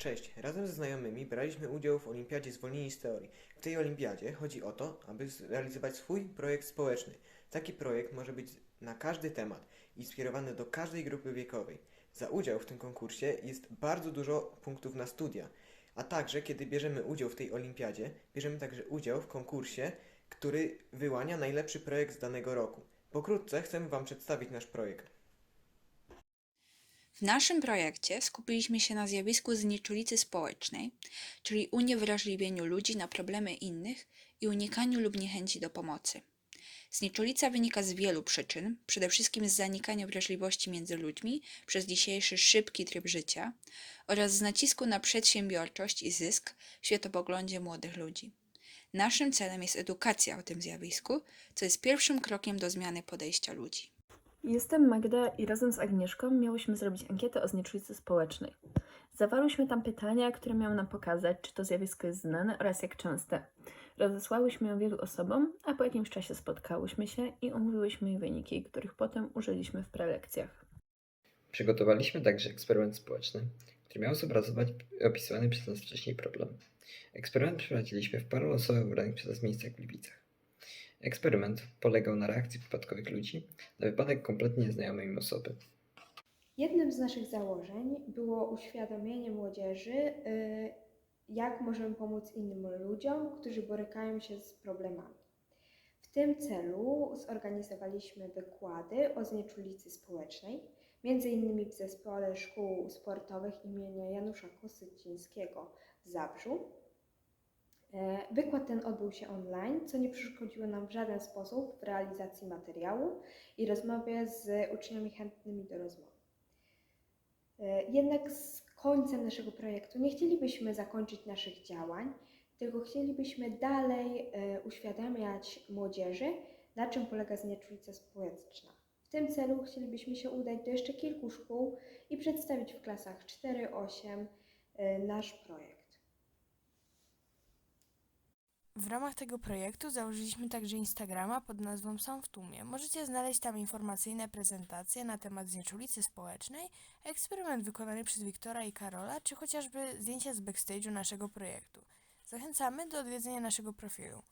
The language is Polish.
Cześć, razem ze znajomymi braliśmy udział w olimpiadzie Zwolnieni z teorii. W tej olimpiadzie chodzi o to, aby zrealizować swój projekt społeczny. Taki projekt może być na każdy temat i skierowany do każdej grupy wiekowej. Za udział w tym konkursie jest bardzo dużo punktów na studia, a także kiedy bierzemy udział w tej olimpiadzie, bierzemy także udział w konkursie, który wyłania najlepszy projekt z danego roku. Pokrótce chcemy Wam przedstawić nasz projekt. W naszym projekcie skupiliśmy się na zjawisku znieczulicy społecznej, czyli uniewrażliwieniu ludzi na problemy innych i unikaniu lub niechęci do pomocy. Znieczulica wynika z wielu przyczyn, przede wszystkim z zanikania wrażliwości między ludźmi przez dzisiejszy szybki tryb życia oraz z nacisku na przedsiębiorczość i zysk w światopoglądzie młodych ludzi. Naszym celem jest edukacja o tym zjawisku, co jest pierwszym krokiem do zmiany podejścia ludzi. Jestem Magda i razem z Agnieszką miałyśmy zrobić ankietę o znieczulicy społecznej. Zawarłyśmy tam pytania, które miały nam pokazać, czy to zjawisko jest znane oraz jak częste. Rozesłałyśmy ją wielu osobom, a po jakimś czasie spotkałyśmy się i omówiłyśmy jej wyniki, których potem użyliśmy w prelekcjach. Przygotowaliśmy także eksperyment społeczny, który miał zobrazować opisywany przez nas wcześniej problem. Eksperyment przeprowadziliśmy w paru losowo wybranych przez nas miejscach w Gliwicach. Eksperyment polegał na reakcji przypadkowych ludzi na wypadek kompletnie nieznajomej im osoby. Jednym z naszych założeń było uświadomienie młodzieży, y, jak możemy pomóc innym ludziom, którzy borykają się z problemami. W tym celu zorganizowaliśmy wykłady o znieczulicy społecznej, między innymi w zespole szkół sportowych imienia Janusza Kosycińskiego w Zabrzu. E, Wykład ten odbył się online, co nie przeszkodziło nam w żaden sposób w realizacji materiału i rozmowie z uczniami chętnymi do rozmowy. E, Jednak z końcem naszego projektu nie chcielibyśmy zakończyć naszych działań, tylko chcielibyśmy dalej e, uświadamiać młodzieży, na czym polega znieczulica społeczna. W tym celu chcielibyśmy się udać do jeszcze kilku szkół i przedstawić w klasach 4-8 e, nasz projekt. W ramach tego projektu założyliśmy także Instagrama pod nazwą Są w Tłumie. Możecie znaleźć tam informacyjne prezentacje na temat znieczulicy społecznej, eksperyment wykonany przez Wiktora i Karola, czy chociażby zdjęcia z backstage'u naszego projektu. Zachęcamy do odwiedzenia naszego profilu.